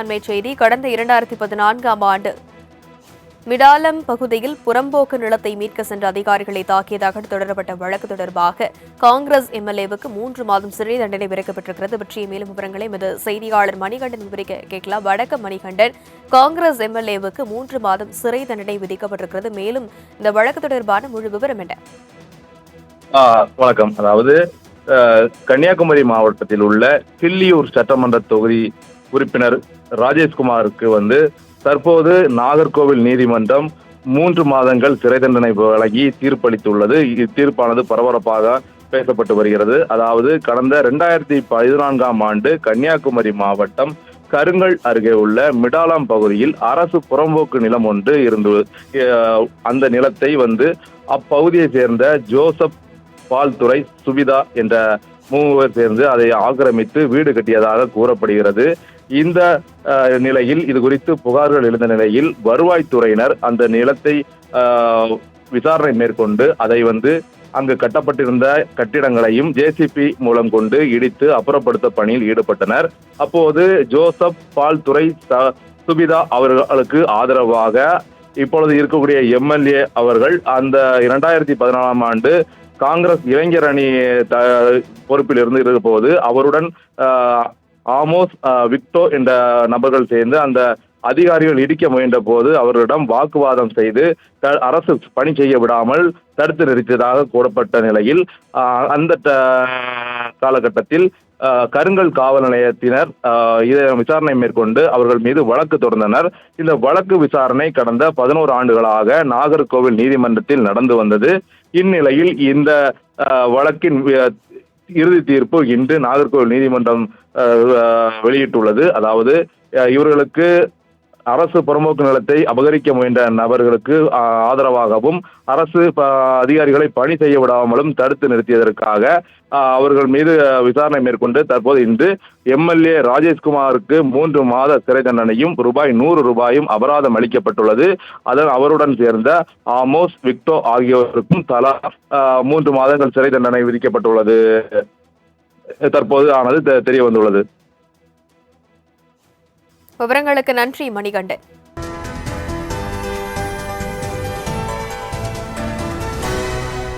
அண்மை செய்தி கடந்த இரண்டாயிரத்தி பதினான்காம் ஆண்டு. மிடாலம் பகுதியில் புறம்போக்கு நிலத்தை மீட்க சென்ற அதிகாரிகளை தாக்கியதாக தொடரப்பட்ட வழக்கு தொடர்பாக காங்கிரஸ் எம்எல்ஏவுக்கு மூன்று மாதம் சிறை தண்டனை விதிக்கப்பட்டிருக்கிறது. பற்றிய மேலும் விவரங்களை எமது செய்தியாளர் மணிகண்டன் விவரிக்க கேட்கலாம். வடக்கு மணிகண்டன். காங்கிரஸ் எம்எல்ஏவுக்கு மூன்று மாதம் சிறை தண்டனை விதிக்கப்பட்டிருக்கிறது. மேலும் இந்த வழக்கு தொடர்பான முழு விவரம் என்ன? வணக்கம். அதாவது கன்னியாகுமரி மாவட்டத்தில் உள்ள கிள்ளியூர் சட்டமன்ற தொகுதி உறுப்பினர் ராஜேஷ்குமாருக்கு வந்து தற்போது நாகர்கோவில் நீதிமன்றம் மூன்று மாதங்கள் சிறை தண்டனை வழங்கி தீர்ப்பளித்துள்ளது. இத்தீர்ப்பானது பரபரப்பாக பேசப்பட்டு வருகிறது. அதாவது கடந்த ரெண்டாயிரத்தி பதினான்காம் ஆண்டு கன்னியாகுமரி மாவட்டம் கருங்கல் அருகே உள்ள மிடாலாம் பகுதியில் அரசு புறம்போக்கு நிலம் ஒன்று இருந்து அந்த நிலத்தை வந்து அப்பகுதியை சேர்ந்த ஜோசப் பால்துறை சுபிதா என்ற மூவர் சேர்ந்து அதை ஆக்கிரமித்து வீடு கட்டியதாக கூறப்படுகிறது. இந்த நிலையில் இது குறித்து புகார்கள் எழுந்த நிலையில் வருவாய்த்துறையினர் அந்த நிலத்தை விசாரணை மேற்கொண்டு அதை வந்து அங்கு கட்டப்பட்டிருந்த கட்டிடங்களையும் ஜேசிபி மூலம் கொண்டு இடித்து அப்புறப்படுத்த பணியில் ஈடுபட்டனர். அப்போது ஜோசப் பால்துறை ச- சுபிதா அவர்களுக்கு ஆதரவாக இப்பொழுது இருக்கக்கூடிய எம்எல்ஏ அவர்கள் அந்த இரண்டாயிரத்தி பதினாலாம் ஆண்டு காங்கிரஸ் இளைஞர் அணி த பொறுப்பில் இருந்து இருந்தபோது அவருடன் ஆமோஸ் விக்டோ என்ற நபர்கள் சேர்ந்து அந்த அதிகாரிகள் இடிக்க முயன்ற போது அவர்களிடம் வாக்குவாதம் செய்து அரசு பணி செய்ய விடாமல் தடுத்து நிறுத்தியதாக கூறப்பட்ட நிலையில் அந்த காலகட்டத்தில் கருங்கல் காவல் நிலையத்தினர் இதை விசாரணை மேற்கொண்டு அவர்கள் மீது வழக்கு தொடர்ந்தனர். இந்த வழக்கு விசாரணை கடந்த பதினோரு ஆண்டுகளாக நாகர்கோவில் நீதிமன்றத்தில் நடந்து வந்தது. இந்நிலையில் இந்த வழக்கின் இறுதி தீர்ப்பு இன்று நாகர்கோவில் நீதிமன்றம் வெளியிட்டுள்ளது. அதாவது இவர்களுக்கு அரசு பிரமுக நிலத்தை அபகரிக்க முயன்ற நபர்களுக்கு ஆதரவாகவும் அரசு ப- அதிகாரிகளை பணி செய்ய விடாமலும் தடுத்து நிறுத்தியதற்காக அவர்கள் மீது விசாரணை மேற்கொண்டு தற்போது இன்று எம்எல்ஏ ராஜேஷ்குமாருக்கு மூன்று மாத சிறை தண்டனையும் ரூபாய் நூறு ரூபாயும் அபராதம் அளிக்கப்பட்டுள்ளது. அதன் அவருடன் சேர்ந்த ஆமோஸ் விக்டோ ஆகியோருக்கும் தலா மூன்று மாதங்கள் சிறை தண்டனை விதிக்கப்பட்டுள்ளது. தற்போது ஆனது தெ- தெரிய வந்துள்ளது விவரங்களுக்கு நன்றி மணிகண்டன்.